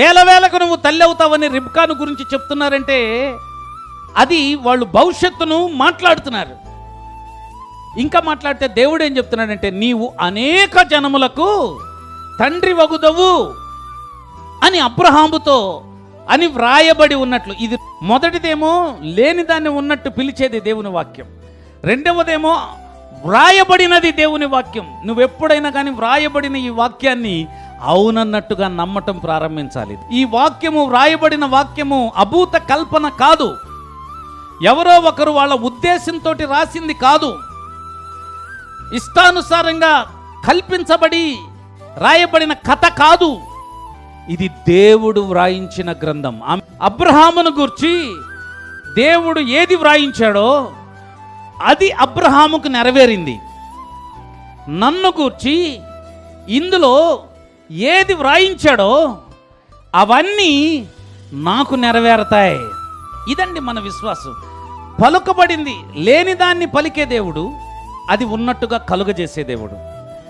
వేల వేలకు నువ్వు తల్లి అవుతావని రిబ్కాను గురించి చెప్తున్నారంటే అది వాళ్ళు భవిష్యత్తును మాట్లాడుతున్నారు. ఇంకా మాట్లాడితే దేవుడు ఏం చెప్తున్నాడంటే నీవు అనేక జనములకు తండ్రి వగుదవు అని అబ్రహాముతో అని వ్రాయబడి ఉన్నట్లు. ఇది మొదటిదేమో లేని దాన్ని ఉన్నట్టు పిలిచేది దేవుని వాక్యం. రెండవదేమో వ్రాయబడినది దేవుని వాక్యం. నువ్వెప్పుడైనా కానీ వ్రాయబడిన ఈ వాక్యాన్ని అవునన్నట్టుగా నమ్మటం ప్రారంభించాలి. ఈ వాక్యము వ్రాయబడిన వాక్యము అభూత కల్పన కాదు. ఎవరో ఒకరు వాళ్ళ ఉద్దేశంతో రాసింది కాదు. ఇష్టానుసారంగా కల్పించబడి రాయబడిన కథ కాదు. ఇది దేవుడు వ్రాయించిన గ్రంథం. అబ్రహామును గూర్చి దేవుడు ఏది వ్రాయించాడో అది అబ్రహాముకు నెరవేరింది. నన్ను గూర్చి ఇందులో ఏది వ్రాయించాడో అవన్నీ నాకు నెరవేరతాయి. ఇదండి మన విశ్వాసం. పలుకబడింది లేని దాన్ని పలికే దేవుడు అది ఉన్నట్టుగా కలుగజేసే దేవుడు.